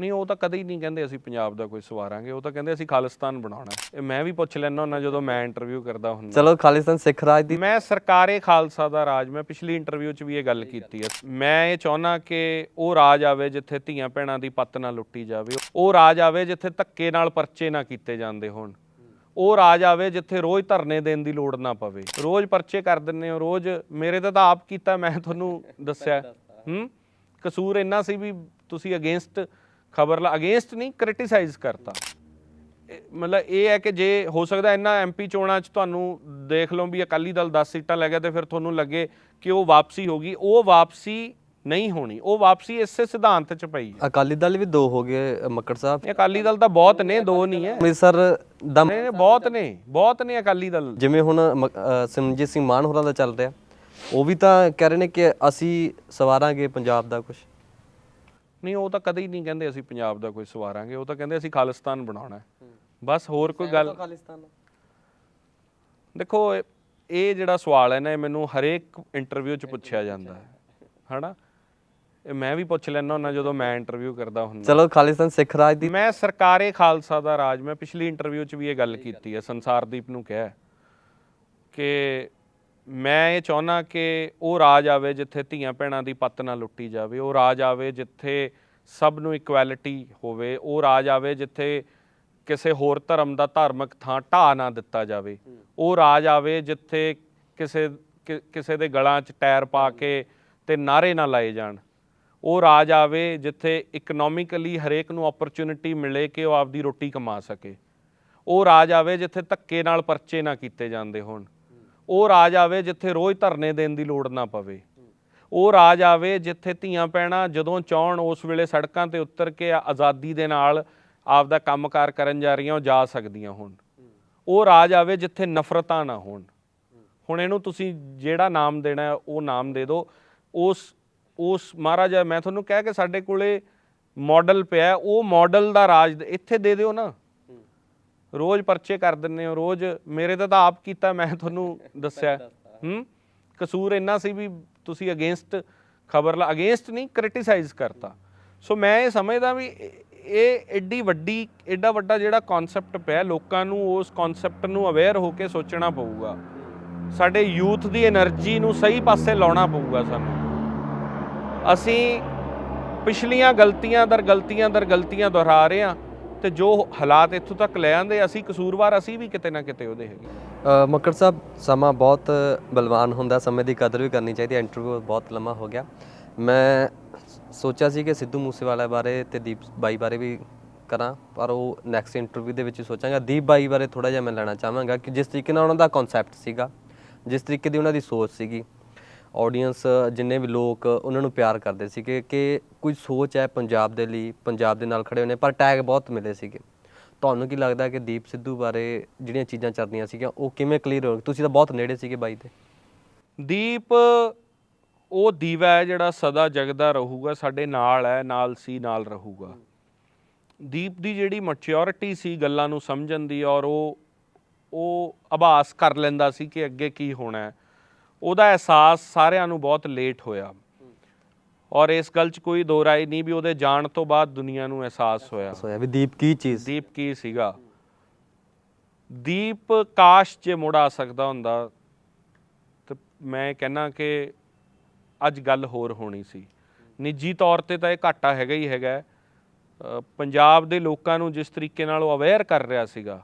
ਨਹੀਂ ਉਹ ਤਾਂ ਕਦੇ ਹੀ ਨਹੀਂ ਕਹਿੰਦੇ ਅਸੀਂ ਪੰਜਾਬ ਦਾ ਕੋਈ ਸਵਾਰਾਂਗੇ ਉਹ ਤਾਂ ਕਹਿੰਦੇ ਅਸੀਂ ਖਾਲਿਸਤਾਨ ਬਣਾਉਣਾ ਹੈ। ਇਹ ਮੈਂ ਵੀ ਪੁੱਛ ਲੈਣਾ ਹੁੰਦਾ ਜਦੋਂ ਮੈਂ ਇੰਟਰਵਿਊ ਕਰਦਾ ਹੁੰਦਾ। ਚਲੋ ਖਾਲਿਸਤਾਨ ਸਿੱਖ ਰਾਜ ਦੀ ਮੈਂ ਸਰਕਾਰੇ ਖਾਲਸਾ ਦਾ ਰਾਜ ਮੈਂ ਪਿਛਲੀ ਇੰਟਰਵਿਊ 'ਚ ਵੀ ਇਹ ਗੱਲ ਕੀਤੀ ਹੈ। ਮੈਂ ਇਹ ਚਾਹੁੰਦਾ ਕਿ ਉਹ ਰਾਜ ਆਵੇ ਜਿੱਥੇ ਧੀਆਂ ਭੈਣਾਂ ਦੀ ਪੱਤ ਨਾ ਲੁੱਟੀ ਜਾਵੇ। ਉਹ ਰਾਜ ਆਵੇ ਜਿੱਥੇ ਧੱਕੇ ਨਾਲ ਪਰਚੇ ਨਾ ਕੀਤੇ ਜਾਂਦੇ ਹੋਣ। ਉਹ ਰਾਜ ਆਵੇ ਜਿੱਥੇ ਰੋਜ਼ ਧਰਨੇ ਦੇਣ ਦੀ ਲੋੜ ਨਾ ਪਵੇ। ਰੋਜ਼ ਪਰਚੇ ਕਰ ਦਿੰਨੇ ਹੋ ਰੋਜ਼ ਮੇਰੇ ਤਾਂ ਤਾਂ ਆਪ ਕੀਤਾ ਮੈਂ ਤੁਹਾਨੂੰ ਦੱਸਿਆ। ਹੂੰ? ਕਸੂਰ ਇੰਨਾ ਸੀ ਵੀ ਤੁਸੀਂ ਅਗੇਂਸਟ ਖਬਰ ਲਾ ਅਗੇਂਸਟ ਨਹੀਂ ਕ੍ਰਿਟਿਸਾਈਜ਼ ਕਰਤਾ। ਮਤਲਬ ਇਹ ਹੈ ਕਿ ਜੇ ਹੋ ਸਕਦਾ ਇਹਨਾਂ ਐਮਪੀ ਚੋਣਾਂ 'ਚ ਤੁਹਾਨੂੰ ਦੇਖ ਲਓ ਵੀ ਅਕਾਲੀ ਦਲ 10 ਸੀਟਾਂ ਲੈ ਗਿਆ ਤੇ ਫਿਰ ਤੁਹਾਨੂੰ ਲੱਗੇ ਕਿ ਉਹ ਵਾਪਸੀ ਹੋਗੀ ਉਹ ਵਾਪਸੀ ਨਹੀਂ ਹੋਣੀ। ਉਹ ਵਾਪਸੀ ਇਸੇ ਸਿਧਾਂਤ 'ਚ ਪਈ ਹੈ। ਅਕਾਲੀ ਦਲ ਵੀ ਦੋ ਹੋ ਗਏ ਮੱਕੜ ਸਾਹਿਬ। ਅਕਾਲੀ ਦਲ ਤਾਂ ਬਹੁਤ ਨੇ ਦੋ ਨਹੀਂ ਹੈ। ਅੰਮ੍ਰਿਤਸਰ ਦਾ ਨਹੀਂ ਨਹੀਂ ਬਹੁਤ ਨੇ ਬਹੁਤ ਨੇ ਅਕਾਲੀ ਦਲ। ਜਿਵੇਂ ਹੁਣ ਮ- ਅ, ਸਿਮਰਜੀਤ ਸਿੰਘ ਮਾਨ ਹੋਰਾਂ ਦਾ ਚੱਲ ਰਿਹਾ। ਉਹ ਵੀ ਤਾਂ ਕਹਿ ਰਹੇ ਨੇ ਕਿ ਅਸੀਂ ਸਵਾਰਾਂਗੇ ਪੰਜਾਬ ਦਾ ਕੁਝ ਨਹੀਂ ਉਹ ਤਾਂ ਕਦੇ ਹੀ ਨਹੀਂ ਕਹਿੰਦੇ ਅਸੀਂ ਪੰਜਾਬ ਦਾ ਕੋਈ ਸਵਾਰਾਂਗੇ ਉਹ ਤਾਂ ਕਹਿੰਦੇ ਅਸੀਂ ਖਾਲਿਸਤਾਨ ਬਣਾਉਣਾ ਹੈ। ਬਸ ਹੋਰ ਕੋਈ ਗੱਲ ਖਾਲਿਸਤਾਨ ਦੇਖੋ ਇਹ- ਜਿਹੜਾ ਸਵਾਲ ਹੈ ਨਾ ਇਹ ਮੈਨੂੰ ਹਰੇਕ ਇੰਟਰਵਿਊ 'ਚ ਪੁੱਛਿਆ ਜਾਂਦਾ ਹੈ। ਹਨਾ? ਇਹ ਮੈਂ ਵੀ ਪੁੱਛ ਲੈਣਾ ਹੁੰਦਾ ਜਦੋਂ ਮੈਂ ਇੰਟਰਵਿਊ ਕਰਦਾ ਹੁੰਦਾ। ਚਲੋ ਖਾਲਿਸਤਾਨ ਸਿੱਖ ਰਾਜ ਦੀ ਮੈਂ ਸਰਕਾਰੇ ਖਾਲਸਾ ਦਾ ਰਾਜ ਮੈਂ ਪਿਛਲੀ ਇੰਟਰਵਿਊ 'ਚ ਵੀ ਇਹ ਗੱਲ ਕੀਤੀ ਹੈ। ਸੰਸਾਰਦੀਪ ਨੂੰ ਕਿਹਾ ਕਿ ਮੈਂ ਇਹ ਚਾਹੁੰਦਾ ਕਿ ਉਹ ਰਾਜ ਆਵੇ ਜਿੱਥੇ ਧੀਆਂ ਭੈਣਾਂ ਦੀ ਪੱਤ ਨਾ ਲੁੱਟੀ ਜਾਵੇ, ਉਹ ਰਾਜ ਆਵੇ ਜਿੱਥੇ ਸਭ ਨੂੰ ਇਕੁਐਲਿਟੀ ਹੋਵੇ, ਉਹ ਰਾਜ ਆਵੇ ਜਿੱਥੇ ਕਿਸੇ ਹੋਰ ਧਰਮ ਦਾ ਧਾਰਮਿਕ ਥਾਂ ਢਾ ਨਾ ਦਿੱਤਾ ਜਾਵੇ। ਉਹ ਰਾਜ ਆਵੇ ਜਿੱਥੇ ਕਿਸੇ ਕਿਸੇ ਦੇ ਗਲਾਂ 'ਚ ਟਾਇਰ ਪਾ ਕੇ ਤੇ ਨਾਰੇ ਨਾ ਲਾਏ ਜਾਣ। ਉਹ ਰਾਜ ਆਵੇ ਜਿੱਥੇ ਇਕਨੋਮਿਕਲੀ ਹਰੇਕ ਨੂੰ ਓਪਰਚੁਨਿਟੀ ਮਿਲੇ ਕਿ ਉਹ ਆਪਦੀ ਰੋਟੀ ਕਮਾ ਸਕੇ। ਉਹ ਰਾਜ ਆਵੇ ਜਿੱਥੇ ਧੱਕੇ ਨਾਲ ਪਰਚੇ ਨਾ ਕੀਤੇ ਜਾਂਦੇ ਹੋਣ। ਉਹ ਰਾਜ ਆਵੇ ਜਿੱਥੇ ਰੋਜ਼ ਧਰਨੇ ਦੇਣ ਦੀ ਲੋੜ ਨਾ ਪਵੇ। ਉਹ ਰਾਜ ਆਵੇ ਜਿੱਥੇ ਧੀਆਂ ਪੈਣਾ ਜਦੋਂ ਚਾਹਣ ਉਸ ਵੇਲੇ ਸੜਕਾਂ ਤੇ ਉਤਰ ਕੇ ਆਜ਼ਾਦੀ ਦੇ ਨਾਲ ਆਪਦਾ ਕੰਮਕਾਰ ਕਰਨ ਜਾ ਰਹੀਆਂ, ਉਹ ਜਾ ਸਕਦੀਆਂ ਹੁਣ। ਉਹ ਰਾਜ ਆਵੇ ਜਿੱਥੇ ਨਫ਼ਰਤਾਂ ਨਾ ਹੋਣ। ਹੁਣ ਇਹਨੂੰ ਤੁਸੀਂ ਜਿਹੜਾ ਨਾਮ ਦੇਣਾ ਉਹ ਨਾਮ ਦੇ ਦਿਓ। ਉਸ ਉਸ ਮਹਾਰਾਜਾ, ਮੈਂ ਤੁਹਾਨੂੰ ਕਹਿ ਕੇ ਸਾਡੇ ਕੋਲੇ ਮਾਡਲ ਪਿਆ ਉਹ ਮਾਡਲ ਦਾ ਰਾਜ ਇੱਥੇ ਦੇ ਦਿਓ ਨਾ। ਰੋਜ਼ ਪਰਚੇ ਕਰ ਦਿੰਨੇ ਹੋ ਰੋਜ਼ ਮੇਰੇ ਤਾਂ ਤਾਂ ਆਪ ਕੀਤਾ ਮੈਂ ਤੁਹਾਨੂੰ ਦੱਸਿਆ। ਹੂੰ? ਕਸੂਰ ਇੰਨਾ ਸੀ ਵੀ ਤੁਸੀਂ ਅਗੇਂਸਟ ਖਬਰ ਲਾ ਅਗੇਂਸਟ ਨਹੀਂ ਕ੍ਰਿਟਿਸਾਈਜ਼ ਕਰਤਾ। ਸੋ ਮੈਂ ਇਹ ਸਮਝਦਾ ਵੀ ਇਹ ਐਡੀ ਵੱਡੀ ਐਡਾ ਵੱਡਾ ਜਿਹੜਾ ਕਨਸੈਪਟ ਪਿਆ ਲੋਕਾਂ ਨੂੰ ਉਸ ਕਨਸੈਪਟ ਨੂੰ ਅਵੇਅਰ ਹੋ ਕੇ ਸੋਚਣਾ ਪਊਗਾ। ਸਾਡੇ ਯੂਥ ਦੀ એનર્ਜੀ ਨੂੰ ਸਹੀ ਪਾਸੇ ਲਾਉਣਾ ਪਊਗਾ ਸਾਨੂੰ। ਅਸੀਂ ਪਿਛਲੀਆਂ ਗਲਤੀਆਂ ਦਰ ਗਲਤੀਆਂ ਦਰ ਗਲਤੀਆਂ ਦੁਹਰਾ ਰਹੇ ਹਾਂ। ਤੇ ਜੋ ਹਾਲਾਤ ਇੱਥੋਂ ਤੱਕ ਲੈ ਆਂਦੇ, ਅਸੀਂ ਕਸੂਰਵਾਰ ਅਸੀਂ ਵੀ ਕਿਤੇ ਨਾ ਕਿਤੇ ਉਹਦੇ ਹੈਗੇ। ਮੱਕੜ ਸਾਹਿਬ ਸਮਾਂ ਬਹੁਤ ਬਲਵਾਨ ਹੁੰਦਾ, ਸਮੇਂ ਦੀ ਕਦਰ ਵੀ ਕਰਨੀ ਚਾਹੀਦੀ ਇੰਟਰਵਿਊ ਬਹੁਤ ਲੰਮਾ ਹੋ ਗਿਆ। ਮੈਂ ਸੋਚਿਆ ਸੀ ਕਿ ਸਿੱਧੂ ਮੂਸੇਵਾਲਾ ਬਾਰੇ ਤੇ ਦੀਪ ਬਾਈ ਬਾਰੇ ਵੀ ਕਰਾਂ, ਪਰ ਉਹ ਨੈਕਸਟ ਇੰਟਰਵਿਊ ਦੇ ਵਿੱਚ ਸੋਚਾਂਗਾ। ਦੀਪ ਬਾਈ ਬਾਰੇ ਥੋੜਾ ਜਿਹਾ ਮੈਂ ਲੈਣਾ ਚਾਹਾਂਗਾ ਕਿ ਜਿਸ ਤਰੀਕੇ ਨਾਲ ਉਹਨਾਂ ਦਾ ਕਨਸੈਪਟ ਸੀਗਾ, ਜਿਸ ਤਰੀਕੇ ਦੀ ਉਹਨਾਂ ਦੀ ਸੋਚ ਸੀਗੀ ਆਡੀਅנס ਜਿੰਨੇ ਵੀ ਲੋਕ ਉਹਨਾਂ ਨੂੰ ਪਿਆਰ ਕਰਦੇ ਸੀਗੇ ਕਿ ਕੋਈ ਸੋਚ ਹੈ ਪੰਜਾਬ ਦੇ ਲਈ, ਪੰਜਾਬ ਦੇ ਨਾਲ ਖੜੇ ਹੋਣੇ ਪਰ ਟੈਗ ਬਹੁਤ ਮਿਲੇ ਸੀਗੇ। ਤੁਹਾਨੂੰ ਕੀ ਲੱਗਦਾ ਕਿ ਦੀਪ ਸਿੱਧੂ ਬਾਰੇ ਜਿਹੜੀਆਂ ਚੀਜ਼ਾਂ ਚੱਲਦੀਆਂ ਸੀਗੀਆਂ, ਉਹ ਕਿਵੇਂ ਕਲੀਅਰ ਹੋ ਤੁਸੀਂ ਤਾਂ ਬਹੁਤ ਨੇੜੇ ਸੀਗੇ ਬਾਈ 'ਤੇ ਦੀਪ, ਉਹ ਦੀਵਾ ਹੈ ਜਿਹੜਾ ਸਦਾ ਜਗਦਾ ਰਹੂਗਾ, ਸਾਡੇ ਨਾਲ ਹੈ, ਨਾਲ ਸੀ, ਨਾਲ ਰਹੂਗਾ। ਦੀਪ ਦੀ ਜਿਹੜੀ ਮੈਚਿਓਰਿਟੀ ਸੀ ਗੱਲਾਂ ਨੂੰ ਸਮਝਣ ਦੀ ਔਰ ਉਹ ਉਹ ਆਭਾਸ ਕਰ ਲੈਂਦਾ ਸੀ ਕਿ ਅੱਗੇ ਕੀ ਹੋਣਾ ਹੈ। ਉਹਦਾ ਅਹਿਸਾਸ ਸਾਰਿਆਂ ਨੂੰ ਬਹੁਤ ਲੇਟ ਹੋਇਆ। ਔਰ ਇਸ ਗੱਲ 'ਚ ਕੋਈ ਦੋ ਰਾਏ ਨਹੀਂ ਵੀ ਉਹਦੇ ਜਾਣ ਤੋਂ ਬਾਅਦ ਦੁਨੀਆ ਨੂੰ ਅਹਿਸਾਸ ਹੋਇਆ। ਸੋਇਆ ਵੀ ਦੀਪ ਕੀ ਚੀਜ਼? ਦੀਪ ਕੀ ਸੀਗਾ? ਦੀਪ ਕਾਸ਼ ਜੇ ਮੁੜ ਆ ਸਕਦਾ ਹੁੰਦਾ ਤੇ ਮੈਂ ਕਹਿੰਨਾ ਕਿ ਅੱਜ ਗੱਲ ਹੋਰ ਹੋਣੀ ਸੀ। ਨਿੱਜੀ ਤੌਰ ਤੇ ਤਾਂ ਇਹ ਘਾਟਾ ਹੈਗਾ ਹੀ ਹੈਗਾ। ਪੰਜਾਬ ਦੇ ਲੋਕਾਂ ਨੂੰ ਜਿਸ ਤਰੀਕੇ ਨਾਲ ਉਹ ਅਵੇਅਰ ਕਰ ਰਿਹਾ ਸੀਗਾ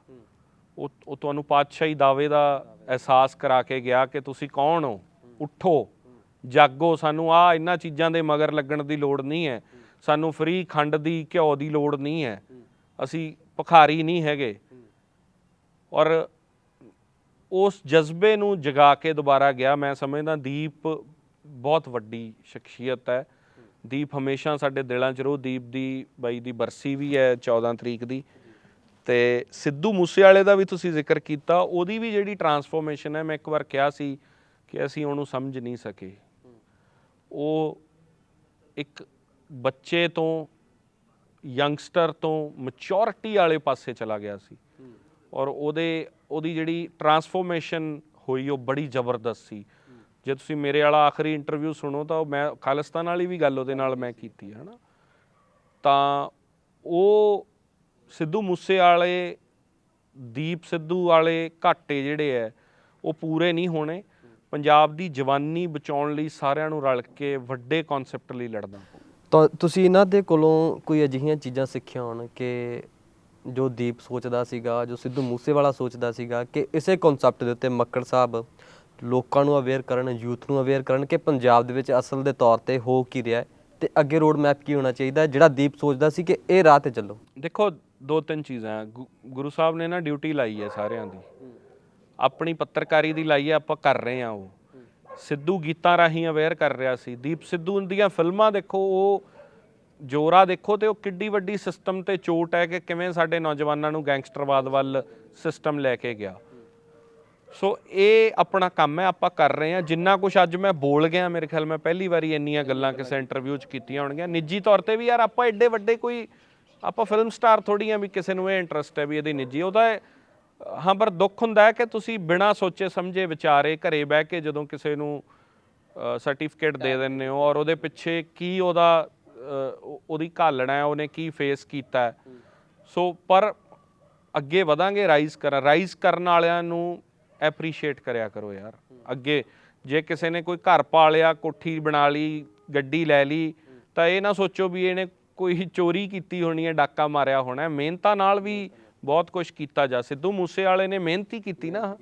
ਉਹ ਉਹ ਤੁਹਾਨੂੰ ਪਾਤਸ਼ਾਹੀ ਦਾਅਵੇ ਦਾ ਅਹਿਸਾਸ ਕਰਾ ਕੇ ਗਿਆ ਕਿ ਤੁਸੀਂ ਕੌਣ ਹੋ? ਉੱਠੋ, ਜਾਗੋ, ਸਾਨੂੰ ਆ ਇਹਨਾਂ ਚੀਜ਼ਾਂ ਦੇ ਮਗਰ ਲੱਗਣ ਦੀ ਲੋੜ ਨਹੀਂ ਹੈ। ਸਾਨੂੰ ਫ੍ਰੀ ਖੰਡ ਦੀ, ਘਿਓ ਦੀ ਲੋੜ ਨਹੀਂ ਹੈ। ਅਸੀਂ ਭਖਾਰੀ ਨਹੀਂ ਹੈਗੇ। ਔਰ ਉਸ ਜਜ਼ਬੇ ਨੂੰ ਜਗਾ ਕੇ ਦੁਬਾਰਾ ਗਿਆ। ਮੈਂ ਸਮਝਦਾ ਦੀਪ ਬਹੁਤ ਵੱਡੀ ਸ਼ਖਸੀਅਤ ਹੈ। ਦੀਪ ਹਮੇਸ਼ਾ ਸਾਡੇ ਦਿਲਾਂ 'ਚ ਰਹੂ। ਦੀਪ ਦੀ ਬਾਈ ਦੀ ਬਰਸੀ ਵੀ ਹੈ 14 ਤਰੀਕ ਦੀ। ਤੇ ਸਿੱਧੂ ਮੂਸੇਵਾਲੇ ਦਾ ਵੀ ਤੁਸੀਂ ਜ਼ਿਕਰ ਕੀਤਾ, ਉਹਦੀ ਵੀ ਜਿਹੜੀ ਟਰਾਂਸਫੋਰਮੇਸ਼ਨ ਹੈ, ਮੈਂ ਇੱਕ ਵਾਰ ਕਿਹਾ ਸੀ ਕਿ ਅਸੀਂ ਉਹਨੂੰ ਸਮਝ ਨਹੀਂ ਸਕੇ। ਉਹ ਇੱਕ ਬੱਚੇ ਤੋਂ ਯੰਗਸਟਰ ਤੋਂ ਮੈਚੁਰਿਟੀ ਵਾਲੇ ਪਾਸੇ ਚਲਾ ਗਿਆ ਸੀ। ਔਰ ਉਹਦੇ, ਉਹਦੀ ਜਿਹੜੀ ਟਰਾਂਸਫੋਰਮੇਸ਼ਨ ਹੋਈ, ਉਹ ਬੜੀ ਜ਼ਬਰਦਸਤ ਸੀ। ਜੇ ਤੁਸੀਂ ਮੇਰੇ ਵਾਲਾ ਆਖਰੀ ਇੰਟਰਵਿਊ ਸੁਣੋ, ਤਾਂ ਉਹ ਮੈਂ, ਖਾਲਿਸਤਾਨ ਵਾਲੀ ਵੀ ਗੱਲ ਉਹਦੇ ਨਾਲ ਮੈਂ ਕੀਤੀ ਹੈ ਨਾ ਤਾਂ ਉਹ ਸਿੱਧੂ ਮੂਸੇ ਵਾਲੇ ਦੀਪ ਸਿੱਧੂ ਵਾਲੇ ਘਾਟੇ ਜਿਹੜੇ ਐ, ਉਹ ਪੂਰੇ ਨਹੀਂ ਹੋਣੇ। ਪੰਜਾਬ ਦੀ ਜਵਾਨੀ ਬਚਾਉਣ ਲਈ ਸਾਰਿਆਂ ਨੂੰ ਰਲ ਕੇ ਵੱਡੇ ਕਨਸੈਪਟ ਲਈ ਲੜਨਾ ਪਊ। ਤਾਂ ਤੁਸੀਂ ਇਹਨਾਂ ਦੇ ਕੋਲੋਂ ਕੋਈ ਅਜਿਹੀਆਂ ਚੀਜ਼ਾਂ ਸਿੱਖੀਆਂ ਹੋਣ ਕਿ ਜੋ ਦੀਪ ਸੋਚਦਾ ਸੀਗਾ, ਜੋ ਸਿੱਧੂ ਮੂਸੇਵਾਲਾ ਸੋਚਦਾ ਸੀਗਾ ਕਿ ਇਸੇ ਕਨਸੈਪਟ ਦੇ ਉੱਤੇ ਮੱਕੜ ਸਾਹਿਬ ਲੋਕਾਂ ਨੂੰ ਅਵੇਅਰ ਕਰਨ, ਯੂਥ ਨੂੰ ਅਵੇਅਰ ਕਰਨ ਕਿ ਪੰਜਾਬ ਦੇ ਵਿੱਚ ਅਸਲ ਦੇ ਤੌਰ ਤੇ ਹੋ ਕੀ ਰਿਹਾ। ਹੈ ਤੇ ਅੱਗੇ ਰੋਡ ਮੈਪ ਕੀ ਹੋਣਾ ਚਾਹੀਦਾ ਹੈ, ਜਿਹੜਾ ਦੀਪ ਸੋਚਦਾ ਸੀ ਕਿ ਇਹ ਰਾਹ ਤੇ ਚੱਲੋ। ਦੇਖੋ ਦੋ ਤਿੰਨ ਚੀਜ਼ਾਂ ਗੁ- ਗੁਰੂ ਸਾਹਿਬ ਨੇ ਨਾ ਡਿਊਟੀ ਲਾਈ ਹੈ ਸਾਰਿਆਂ ਦੀ। ਆਪਣੀ ਪੱਤਰਕਾਰੀ ਦੀ ਲਾਈ ਹੈ ਆਪਾਂ ਕਰ ਰਹੇ ਹਾਂ ਉਹ। ਸਿੱਧੂ ਗੀਤਾਂ ਰਾਹੀਂ ਅਵੇਅਰ ਕਰ ਰਿਹਾ ਸੀ। ਦੀਪ ਸਿੱਧੂ ਦੀਆਂ ਫਿਲਮਾਂ ਦੇਖੋ ਉਹ ਜੋਰਾ ਦੇਖੋ ਤੇ ਉਹ ਕਿੱਡੀ ਵੱਡੀ ਸਿਸਟਮ ਤੇ ਚੋਟ ਹੈ ਕਿ ਕਿਵੇਂ ਸਾਡੇ ਨੌਜਵਾਨਾਂ ਨੂੰ ਗੈਂਗਸਟਰਵਾਦ ਵੱਲ ਸਿਸਟਮ ਲੈ ਕੇ ਗਿਆ। ਸੋ ਇਹ ਆਪਣਾ ਕੰਮ ਹੈ, ਆਪਾਂ ਕਰ ਰਹੇ ਹਾਂ। ਜਿੰਨਾ ਕੁਝ ਅੱਜ ਮੈਂ ਬੋਲ ਗਿਆ, ਮੇਰੇ ਖਿਆਲ ਮੈਂ ਪਹਿਲੀ ਵਾਰੀ ਇੰਨੀਆਂ ਗੱਲਾਂ ਕਿਸੇ ਇੰਟਰਵਿਊ 'ਚ ਕੀਤੀਆਂ ਹੋਣਗੀਆਂ। ਨਿੱਜੀ ਤੌਰ ਤੇ ਵੀ ਯਾਰ, ਆਪਾਂ ਐਡੇ ਵੱਡੇ ਕੋਈ, ਆਪਾਂ ਫਿਲਮ ਸਟਾਰ ਥੋੜੀ ਆ ਵੀ ਕਿਸੇ ਨੂੰ ਇਹ ਇੰਟਰਸਟ ਹੈ ਵੀ ਇਹਦੀ ਨਿੱਜੀ। ਉਹਦਾ ਹਾਂ, ਪਰ ਦੁੱਖ ਹੁੰਦਾ ਹੈ ਕਿ ਤੁਸੀਂ ਬਿਨਾਂ ਸੋਚੇ, ਸਮਝੇ, ਵਿਚਾਰੇ ਘਰੇ ਬਹਿ ਕੇ ਜਦੋਂ ਕਿਸੇ ਨੂੰ ਸਰਟੀਫਿਕੇਟ ਦੇ ਦਿੰਦੇ ਹੋ ਔਰ ਉਹਦੇ ਪਿੱਛੇ ਕੀ ਉਹਦਾ ਉਹਦੀ ਘਾਲਣਾ ਹੈ, ਉਹਨੇ ਕੀ ਫੇਸ ਕੀਤਾ ਸੋ ਪਰ ਅੱਗੇ ਵਧਾਂਗੇ ਰਾਈਜ਼ ਕਰ ਰਾਈਜ਼ ਕਰਨ ਵਾਲਿਆਂ ਨੂੰ ਐਪਰੀਸ਼ੀਏਟ ਕਰਿਆ ਕਰੋ ਯਾਰ। ਅੱਗੇ ਜੇ ਕਿਸੇ ਨੇ ਕੋਈ ਘਰ ਪਾ ਲਿਆ ਕੋਠੀ ਬਣਾ ਲਈ ਗੱਡੀ ਲੈ ਲਈ ਤਾਂ ਇਹ ਨਾ ਸੋਚੋ ਵੀ ਇਹਨੇ ਕੋਈ ਚੋਰੀ ਕੀਤੀ ਹੋਣੀ ਹੈ ਡਾਕਾ ਮਾਰਿਆ ਹੋਣਾ ਹੈ। ਮਿਹਨਤਾਂ ਨਾਲ ਵੀ ਬਹੁਤ ਕੁਝ ਕੀਤਾ ਜਾ। ਸਿੱਧੂ ਮੂਸੇ ਵਾਲੇ ਨੇ ਮਿਹਨਤ ਕੀਤੀ ਨਾ।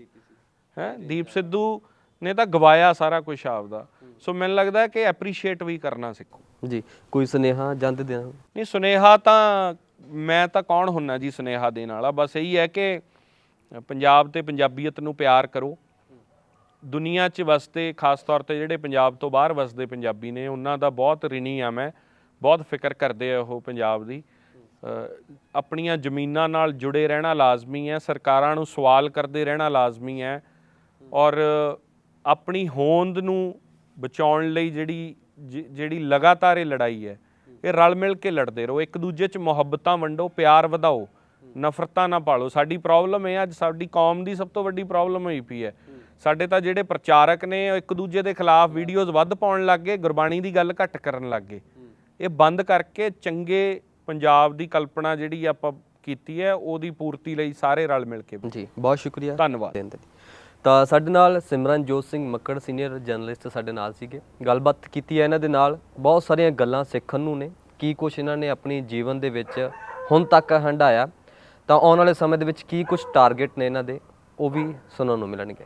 ਹੈ? ਦੀਪ ਸਿੱਧੂ ਨੇ ਤਾਂ ਗਵਾਇਆ ਸਾਰਾ ਕੁਝ ਆਪਦਾ। ਸੋ ਮੈਨੂੰ ਲੱਗਦਾ ਹੈ ਕਿ ਐਪਰੀਸ਼ੀਏਟ ਵੀ ਕਰਨਾ ਸਿੱਖੋ। ਜੀ ਕੋਈ ਸੁਨੇਹਾ ਜਾਂਦੇ ਦੇਣਾ ਨਹੀਂ ਸੁਨੇਹਾ ਤਾਂ ਮੈਂ ਤਾਂ ਕੌਣ ਹੁੰਨਾ ਜੀ ਸੁਨੇਹਾ ਦੇਣ ਵਾਲਾ? ਬਸ ਇਹੀ ਹੈ ਕਿ ਪੰਜਾਬ ਤੇ ਪੰਜਾਬੀਅਤ ਨੂੰ ਪਿਆਰ ਕਰੋ। ਦੁਨੀਆ 'ਚ ਵਸਦੇ, ਖਾਸ ਤੌਰ ਤੇ ਜਿਹੜੇ ਪੰਜਾਬ ਤੋਂ ਬਾਹਰ ਵਸਦੇ ਪੰਜਾਬੀ ਨੇ, ਉਹਨਾਂ ਦਾ ਬਹੁਤ ਰਿਣੀ ਆ ਮੈਂ, ਬਹੁਤ ਫਿਕਰ ਕਰਦੇ ਆ ਉਹ ਪੰਜਾਬ ਦੀ। ਆਪਣੀਆਂ ਜ਼ਮੀਨਾਂ ਨਾਲ ਜੁੜੇ ਰਹਿਣਾ ਲਾਜ਼ਮੀ ਹੈ, ਸਰਕਾਰਾਂ ਨੂੰ ਸਵਾਲ ਕਰਦੇ ਰਹਿਣਾ ਲਾਜ਼ਮੀ ਹੈ ਔਰ ਆਪਣੀ ਹੋਂਦ ਨੂੰ ਬਚਾਉਣ ਲਈ ਜਿਹੜੀ, ਜਿ- ਜਿਹੜੀ ਲਗਾਤਾਰ ਇਹ ਲੜਾਈ ਹੈ, ਇਹ ਰਲ ਮਿਲ ਕੇ ਲੜਦੇ ਰਹੋ, ਇੱਕ ਦੂਜੇ 'ਚ ਮੁਹੱਬਤਾਂ ਵੰਡੋ, ਪਿਆਰ ਵਧਾਓ। ਨਫ਼ਰਤਾਂ ਨਾ ਪਾਲੋ ਸਾਡੀ ਪ੍ਰੋਬਲਮ ਇਹ ਆ, ਅੱਜ ਸਾਡੀ ਕੌਮ ਦੀ ਸਭ ਤੋਂ ਵੱਡੀ ਪ੍ਰੋਬਲਮ ਹੋਈ ਪਈ ਹੈ। ਸਾਡੇ ਤਾਂ ਜਿਹੜੇ ਪ੍ਰਚਾਰਕ ਨੇ ਇੱਕ ਦੂਜੇ ਦੇ ਖਿਲਾਫ ਵੀਡੀਓਜ਼ ਵੱਧ ਪਾਉਣ ਲੱਗ ਗਏ ਗੁਰਬਾਣੀ ਦੀ ਗੱਲ ਘੱਟ ਕਰਨ ਲੱਗ ਗਏ। ਇਹ ਬੰਦ ਕਰਕੇ ਚੰਗੇ ਪੰਜਾਬ ਦੀ ਕਲਪਨਾ ਜਿਹੜੀ ਆਪਾਂ ਕੀਤੀ ਹੈ ਉਹਦੀ ਪੂਰਤੀ ਲਈ ਸਾਰੇ ਰਲ ਮਿਲ ਕੇ ਜੀ ਬਹੁਤ ਸ਼ੁਕਰੀਆ। ਧੰਨਵਾਦ। ਤਾਂ। ਸਾਡੇ ਨਾਲ ਸਿਮਰਨਜੋਤ ਸਿੰਘ ਮੱਕੜ ਸੀਨੀਅਰ ਜਰਨਲਿਸਟ ਸਾਡੇ ਨਾਲ ਸੀਗੇ। ਗੱਲਬਾਤ ਕੀਤੀ ਹੈ ਇਹਨਾਂ ਦੇ ਨਾਲ। ਬਹੁਤ ਸਾਰੀਆਂ ਗੱਲਾਂ ਸਿੱਖਣ ਨੂੰ ਨੇ। ਕੀ ਕੁਝ ਇਹਨਾਂ ਨੇ ਆਪਣੀ ਜੀਵਨ ਦੇ ਵਿੱਚ ਹੁਣ ਤੱਕ ਹੰਡਾਇਆ ਤਾਂ ਆਉਣ ਵਾਲੇ ਸਮੇਂ ਦੇ ਵਿੱਚ ਕੀ ਕੁਝ ਟਾਰਗੇਟ ਨੇ ਇਹਨਾਂ ਦੇ ਉਹ ਵੀ ਸੁਣਨ ਨੂੰ ਮਿਲਣਗੇ।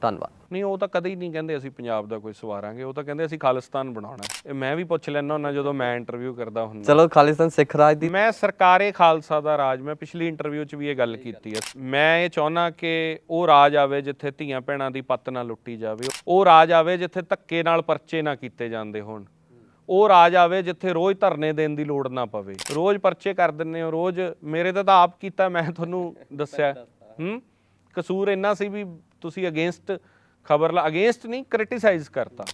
ਧੰਨਵਾਦ। ਨਹੀਂ ਉਹ ਤਾਂ ਕਦੇ ਹੀ ਨਹੀਂ ਕਹਿੰਦੇ ਅਸੀਂ ਪੰਜਾਬ ਦਾ ਕੋਈ ਸਵਾਰਾਂਗੇ ਉਹ ਤਾਂ ਕਹਿੰਦੇ ਅਸੀਂ ਖਾਲਿਸਤਾਨ ਬਣਾਉਣਾ। ਇਹ ਮੈਂ ਵੀ ਪੁੱਛ ਲੈਣਾ ਹੁੰਦਾ ਜਦੋਂ ਮੈਂ ਇੰਟਰਵਿਊ ਕਰਦਾ ਹੁੰਦਾ। ਚਲੋ ਖਾਲਿਸਤਾਨ ਸਿੱਖ ਰਾਜ ਦੀ ਮੈਂ ਸਰਕਾਰੇ ਖਾਲਸਾ ਦਾ ਰਾਜ ਮੈਂ ਪਿਛਲੀ ਇੰਟਰਵਿਊ 'ਚ ਵੀ ਇਹ ਗੱਲ ਕੀਤੀ ਹੈ। ਮੈਂ ਇਹ ਚਾਹੁੰਦਾ ਕਿ ਉਹ ਰਾਜ ਆਵੇ ਜਿੱਥੇ ਧੀਆਂ ਭੈਣਾਂ ਦੀ ਪੱਤ ਨਾ ਲੁੱਟੀ ਜਾਵੇ ਉਹ ਰਾਜ ਆਵੇ ਜਿੱਥੇ ਧੱਕੇ ਨਾਲ ਪਰਚੇ ਨਾ ਕੀਤੇ ਜਾਂਦੇ ਹੋਣ। ਉਹ ਰਾਜ ਆਵੇ ਜਿੱਥੇ ਰੋਜ਼ ਧਰਨੇ ਦੇਣ ਦੀ ਲੋੜ ਨਾ ਪਵੇ। ਰੋਜ਼ ਪਰਚੇ ਕਰ ਦਿੰਨੇ ਹੋ ਰੋਜ਼ ਮੇਰੇ ਤਾਂ ਤਾਂ ਆਪ ਕੀਤਾ ਮੈਂ ਤੁਹਾਨੂੰ ਦੱਸਿਆ। ਹੂੰ? ਕਸੂਰ ਇੰਨਾ ਸੀ ਵੀ ਤੁਸੀਂ ਅਗੇਂਸਟ ਖਬਰ ਲਾ ਅਗੇਂਸਟ ਨਹੀਂ ਕ੍ਰਿਟਿਸਾਈਜ਼ ਕਰਤਾ।